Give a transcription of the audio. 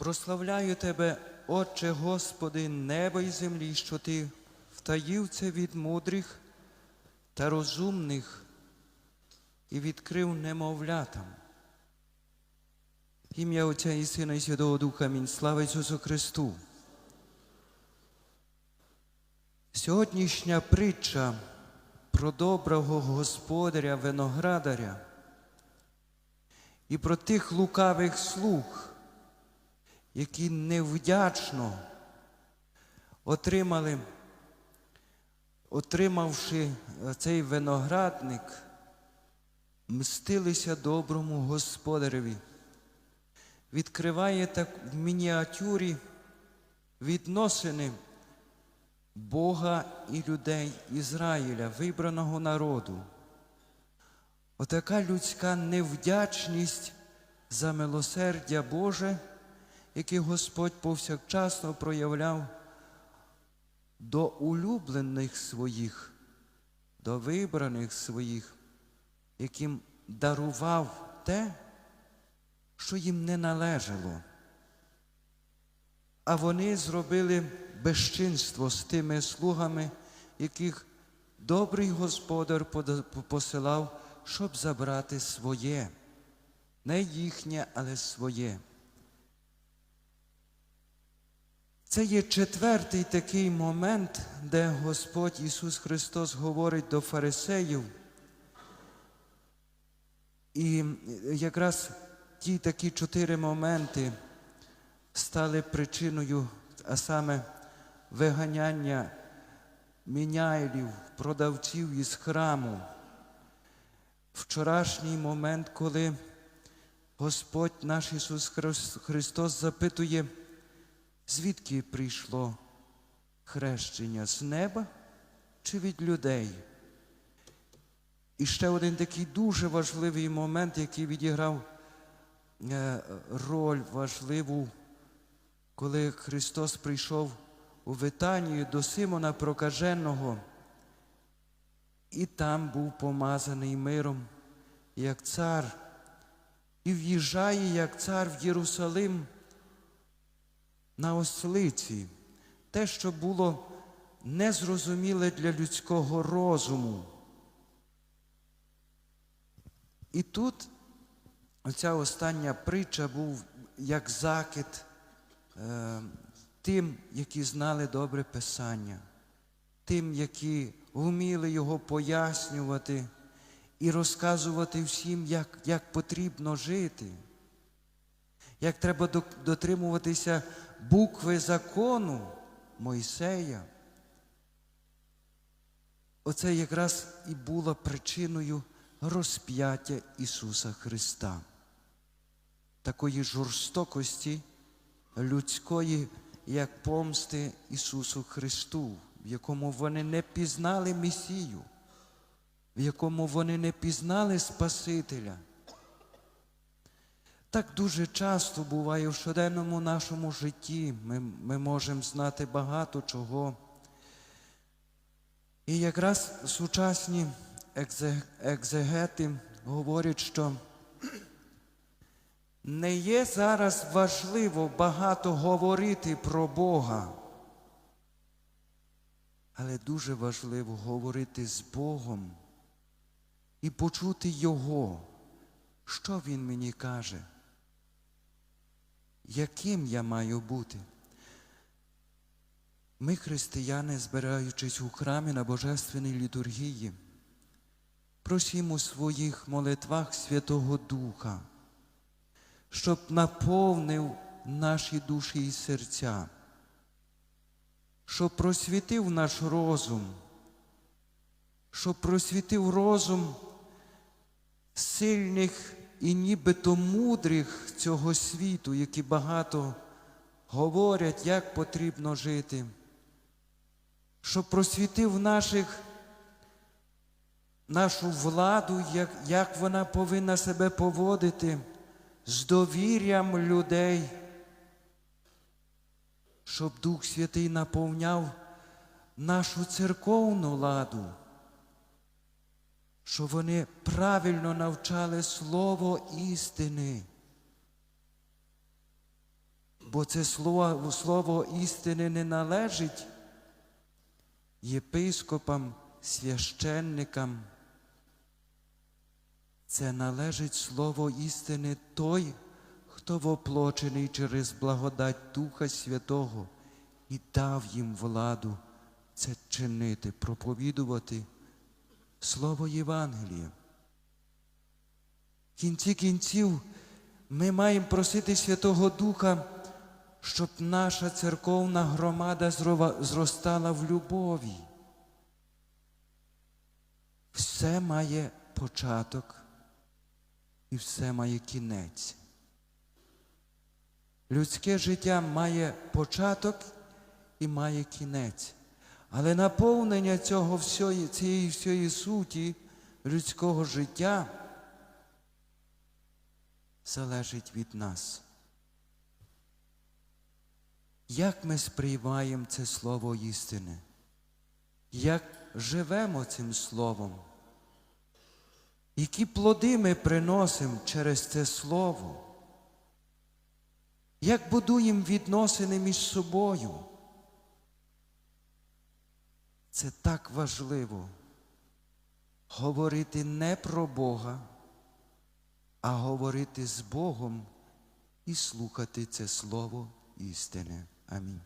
Прославляю Тебе, Отче Господи, небо і землі, що Ти втаїв це від мудрих та розумних і відкрив немовлятам. Ім'я Отця і Сина і Святого Духа, Амінь. Слава Ісусу Христу. Сьогоднішня притча про доброго господаря виноградаря і про тих лукавих слуг, які невдячно отримали, отримавши цей виноградник, мстилися доброму господареві. Відкриває так в мініатюрі відносини Бога і людей Ізраїля, вибраного народу. Отака людська невдячність за милосердя Боже, яке Господь повсякчасно проявляв до улюблених своїх, до вибраних своїх, яким дарував те, що їм не належало. А вони зробили безчинство з тими слугами, яких добрий господар посилав, щоб забрати своє, не їхнє, але своє. Це є четвертий такий момент, де Господь Ісус Христос говорить до фарисеїв. І якраз ті такі чотири моменти стали причиною, а саме виганяння міняйлів, продавців із храму. Вчорашній момент, коли Господь наш Ісус Христос запитує, звідки прийшло хрещення з неба чи від людей? І ще один такий дуже важливий момент, який відіграв е, роль важливу, коли Христос прийшов у Витанію до Симона Прокаженого, і там був помазаний миром, як цар, і в'їжджає як цар в Єрусалим на ослиці, те, що було незрозуміле для людського розуму. І тут оця остання притча був як закид е, тим, які знали добре Писання, тим, які вміли його пояснювати і розказувати всім, як, як потрібно жити, як треба дотримуватися букви закону Мойсея. Оце якраз і було причиною розп'яття Ісуса Христа, такої жорстокості людської, як помсти Ісусу Христу, в якому вони не пізнали Месію, в якому вони не пізнали Спасителя. Так дуже часто буває в щоденному нашому житті. Ми, ми можемо знати багато чого. І якраз сучасні екзе- екзегети говорять, що не є зараз важливо багато говорити про Бога, але дуже важливо говорити з Богом і почути Його, що Він мені каже, яким я маю бути. Ми, християни, збираючись у храмі на Божественній літургії, просимо своїх молитвах Святого Духа, щоб наповнив наші душі і серця, щоб просвітив наш розум, щоб просвітив розум сильних і нібито мудрих цього світу, які багато говорять, як потрібно жити, щоб просвітив наших, нашу владу, як, як вона повинна себе поводити з довір'ям людей, щоб Дух Святий наповняв нашу церковну ладу, щоб вони правильно навчали слово істини. бо це слово, слово істини не належить єпископам, священникам. Це належить слово істини той, хто воплочений через благодать Духа Святого і дав їм владу це чинити, проповідувати Слово Євангелія. В кінці кінців ми маємо просити Святого Духа, щоб наша церковна громада зростала в любові. Все має початок і все має кінець. Людське життя має початок і має кінець. Але наповнення цього всьої, цієї всієї суті людського життя залежить від нас. Як ми сприймаємо це слово істини? Як живемо цим словом? Які плоди ми приносимо через це слово? Як будуємо відносини між собою? Це так важливо говорити не про Бога, а говорити з Богом і слухати це слово істини. Амінь.